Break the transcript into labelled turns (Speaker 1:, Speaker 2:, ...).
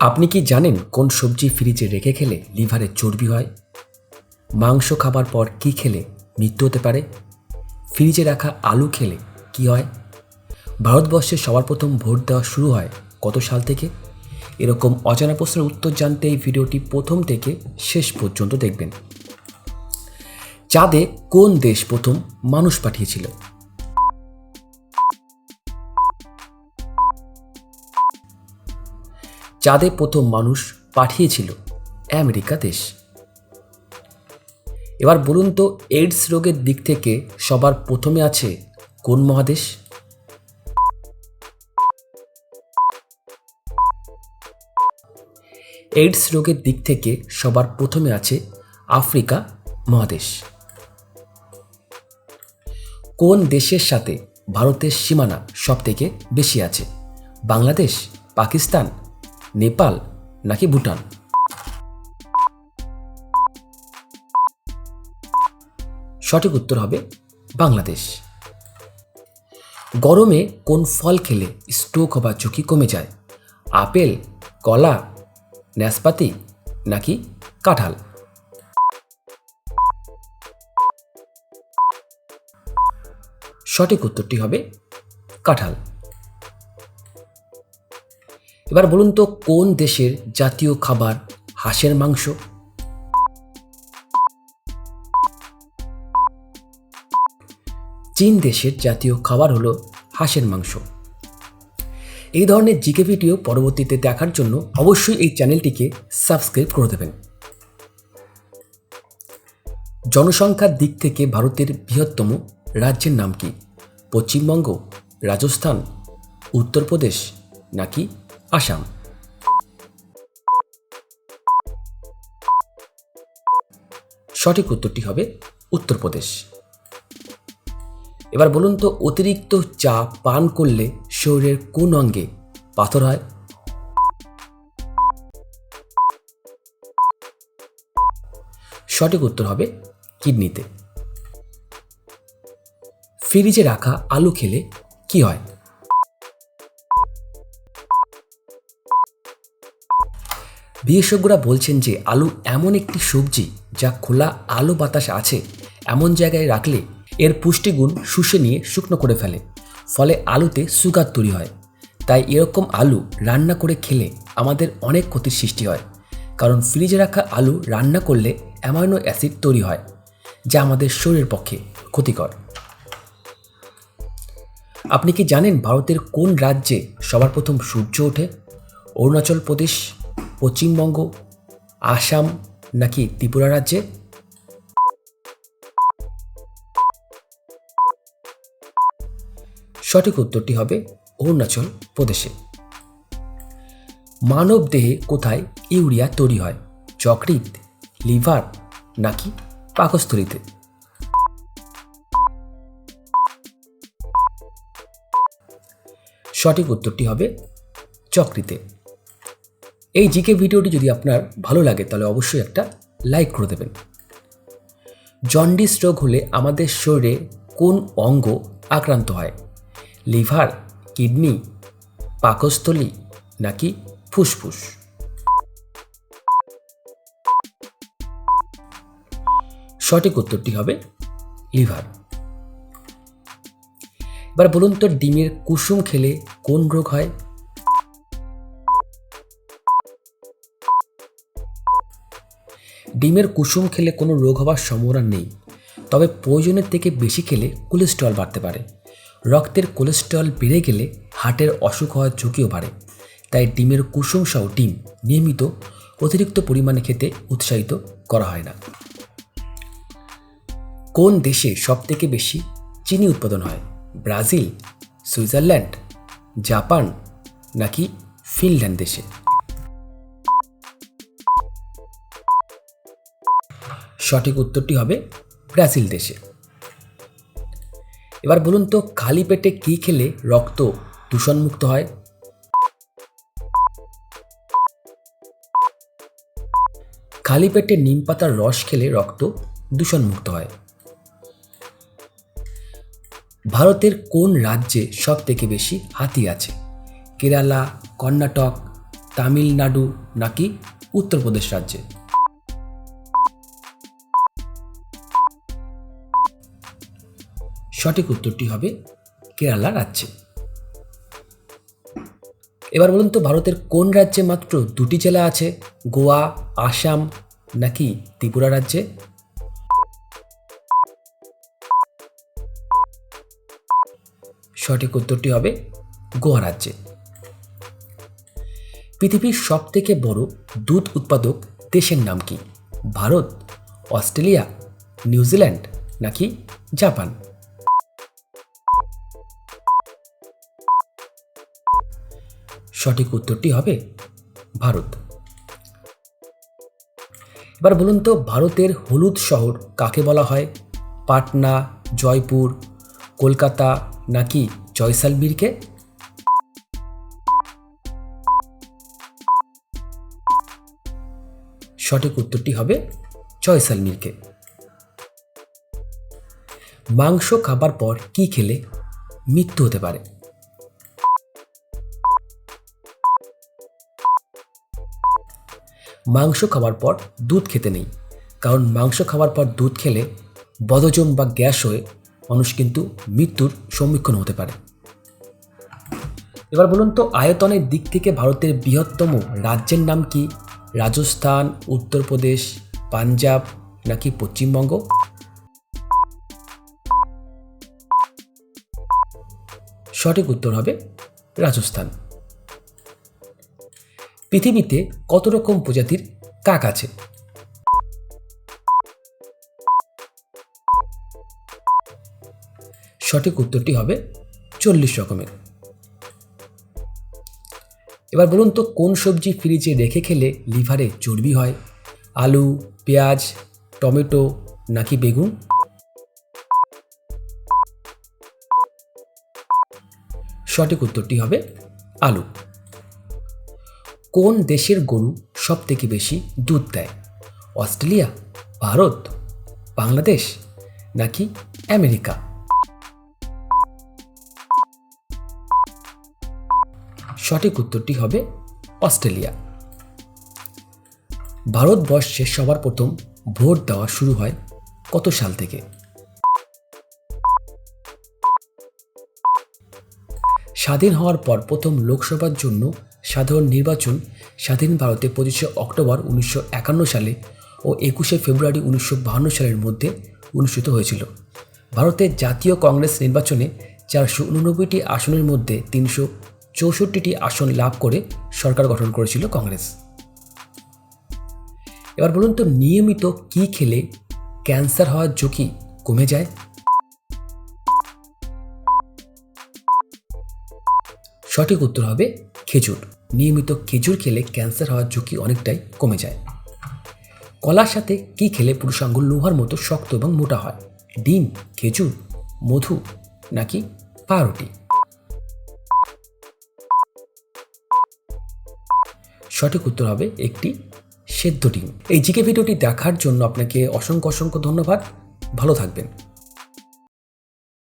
Speaker 1: আপনি কি জানেন কোন সবজি ফ্রিজে রেখে খেলে লিভারে চর্বি হয়? মাংস খাবার পর কি খেলে মৃত্যু হতে পারে? ফ্রিজে রাখা আলু খেলে কি হয়? ভারতবর্ষে সবার প্রথম ভোট দেওয়া শুরু হয় কত সাল থেকে? এরকম অজানা প্রশ্নের উত্তর জানতে এই ভিডিওটি প্রথম থেকে শেষ পর্যন্ত দেখবেন। চাঁদে কোন দেশ প্রথম মানুষ পাঠিয়েছিল? চাঁদে প্রথম মানুষ পাঠিয়েছিল আমেরিকা দেশ। এবার বলুন তো এইডস রোগের দিক থেকে সবার প্রথমে আছে কোন মহাদেশ? এইডস রোগের দিক থেকে সবার প্রথমে আছে আফ্রিকা মহাদেশ। কোন দেশের সাথে ভারতের সীমানা সব থেকে বেশি আছে? বাংলাদেশ, পাকিস্তান নেপাল নাকি ভুটান? সঠিক উত্তর হবে বাংলাদেশ। গরমে কোন ফল খেলে স্ট্রোক হবার ঝুঁকি কমে যায়? আপেল, কলা, নাশপাতি নাকি কাঁঠাল? সঠিক উত্তরটি হবে কাঁঠাল। এবার বলুন তো, কোন দেশের জাতীয় খাবার হাঁসের মাংস? চীন দেশের জাতীয় খাবার হলো হাঁসের মাংস। এই ধরনের জিকে ভিডিও পরবর্তীতে দেখার জন্য অবশ্যই এই চ্যানেলটিকে সাবস্ক্রাইব করে দেবেন। জনসংখ্যার দিক থেকে ভারতের বৃহত্তম রাজ্যের নাম কি? পশ্চিমবঙ্গ, রাজস্থান, উত্তরপ্রদেশ নাকি আসাম সঠিক উত্তরটি হবে উত্তরপ্রদেশ। এবার বলুন তো, অতিরিক্ত চা পান করলে শরীরের কোন অঙ্গে পাথর হয়? সঠিক উত্তর হবে কিডনিতে। ফ্রিজে রাখা আলু খেলে কি হয়? বিশেষজ্ঞরা বলছেন যে আলু এমন একটি সবজি যা খোলা আলো বাতাস আছে, এমন জায়গায় রাখলে এর পুষ্টিগুণ শুষে নিয়ে শুকনো করে ফেলে, ফলে আলুতে সুগার তৈরি হয়। তাই এরকম আলু রান্না করে খেলে আমাদের অনেক ক্ষতির সৃষ্টি হয়, কারণ ফ্রিজে রাখা আলু রান্না করলে অ্যামাইনো অ্যাসিড তৈরি হয়, যা আমাদের শরীরের পক্ষে ক্ষতিকর। আপনি কি জানেন ভারতের কোন রাজ্যে সবার প্রথম সূর্য ওঠে? অরুণাচল প্রদেশ পশ্চিমবঙ্গ, আসাম নাকি ত্রিপুরা রাজ্যে? সঠিক উত্তরটি হবে অরুণাচল প্রদেশে। মানব দেহে কোথায় ইউরিয়া তৈরি হয়? যকৃত লিভার নাকি পাকস্থলিতে? সঠিক উত্তরটি হবে চক্রিতে। এই জিকে ভিডিওটি যদি আপনার ভালো লাগে, তাহলে অবশ্যই একটা লাইক করে দেবেন। জন্ডিস রোগ হলে আমাদের শরীরে কোন অঙ্গ আক্রান্ত হয়? লিভার, কিডনি, পাকস্থলী নাকি ফুসফুস? সঠিক উত্তরটি হবে লিভার। এবার বলুন তো, ডিমের কুসুম খেলে কোন রোগ হয়? ডিমের কুসুম খেলে কোনো রোগ হওয়ার সম্ভাবনা নেই, তবে প্রয়োজনের থেকে বেশি খেলে কোলেস্ট্রল বাড়তে পারে। রক্তের কোলেস্ট্রল বেড়ে গেলে হার্টের অসুখ হওয়ার ঝুঁকিও বাড়ে, তাই ডিমের কুসুম সহ ডিম নিয়মিত অতিরিক্ত পরিমাণে খেতে উৎসাহিত করা হয় না। কোন দেশে সবথেকে বেশি চিনি উৎপাদন হয়? ব্রাজিল, সুইজারল্যান্ড, জাপান নাকি ফিনল্যান্ড দেশে? সঠিক উত্তরটি হবে ব্রাজিল দেশে। এবার বলুন তো, খালি পেটে কী খেলে রক্ত দূষণমুক্ত হয়? খালি পেটে নিম পাতার রস খেলে রক্ত দূষণমুক্ত হয়। ভারতের কোন রাজ্যে সব থেকে বেশি হাতি আছে? কেরালা, কর্ণাটক, তামিলনাড়ু নাকি উত্তরপ্রদেশ রাজ্যে? সঠিক উত্তরটি হবে কেরালা রাজ্যে। এবার বলুন তো, ভারতের কোন রাজ্যে মাত্র দুটি জেলা আছে, গোয়া, আসাম, নাকি ত্রিপুরা রাজ্যে? সঠিক উত্তরটি হবে গোয়া রাজ্যে। পৃথিবীর সব থেকে বড় দুধ উৎপাদক দেশের নাম কি? ভারত, অস্ট্রেলিয়া, নিউজিল্যান্ড, নাকি জাপান? সঠিক উত্তরটি হবে ভারত। এবার বলুন তো, ভারতের হলুদ শহর কাকে বলা হয়? পাটনা, জয়পুর, কলকাতা নাকি জয়সালমীরকে? সঠিক উত্তরটি হবে জয়সালমীরকে। মাংস খাবার পর কি খেলে মৃত্যু হতে পারে? মাংস খাওয়ার পর দুধ খেতে নেই। কারণ মাংস খাওয়ার পর দুধ খেলে বদজম বা গ্যাস হয়ে মানুষ কিন্তু মৃত্যুর সম্মুখীন হতে পারে। এবার বলুন তো, আয়তনের দিক থেকে ভারতের বৃহত্তম রাজ্যের নাম কি? রাজস্থান, উত্তরপ্রদেশ, পাঞ্জাব নাকি পশ্চিমবঙ্গ? সঠিক উত্তর হবে রাজস্থান। পৃথিবীতে কত রকম প্রজাতির কাক আছে? সঠিক উত্তরটি হবে চল্লিশ রকমের। এবার বলুন তো, কোন সবজি ফ্রিজে রেখে খেলে লিভারে চর্বি হয়? আলু, পেঁয়াজ, টমেটো নাকি বেগুন? সঠিক উত্তরটি হবে আলু। কোন দেশের গরু সব থেকে বেশি দুধ দেয়? অস্ট্রেলিয়া, ভারত, বাংলাদেশ নাকি আমেরিকা? সঠিক উত্তরটি হবে অস্ট্রেলিয়া। ভারতবর্ষে সবার প্রথম ভোট দেওয়া শুরু হয় কত সাল থেকে? স্বাধীন হওয়ার পর প্রথম লোকসভার জন্য সাধারণ নির্বাচন স্বাধীন ভারতে পঁচিশে অক্টোবর উনিশশো একান্ন সালে ও একুশে ফেব্রুয়ারি উনিশশো বাহান্ন সালের মধ্যে অনুষ্ঠিত হয়েছিল। ভারতের জাতীয় কংগ্রেস নির্বাচনে চারশো উননব্বইটি আসনের মধ্যে তিনশো চৌষট্টিটি আসন লাভ করে সরকার গঠন করেছিল কংগ্রেস। এবার বলুন তো, নিয়মিত কি খেলে ক্যান্সার হওয়ার ঝুঁকি কমে যায়? সঠিক উত্তর হবে খেজুর। নিয়মিত খেজুর খেলে ক্যান্সার হওয়ার ঝুঁকি অনেকটাই কমে যায়। কলার সাথে কি খেলে পুরুষাঙ্গ লোহার মতো শক্ত এবং মোটা হয়? ডিম, খেজুর, মধু নাকি পাউরুটি? সঠিক উত্তর হবে একটি সেদ্ধ ডিম। এই জিকে ভিডিওটি দেখার জন্য আপনাকে অসংখ্য অসংখ্য ধন্যবাদ। ভালো থাকবেন।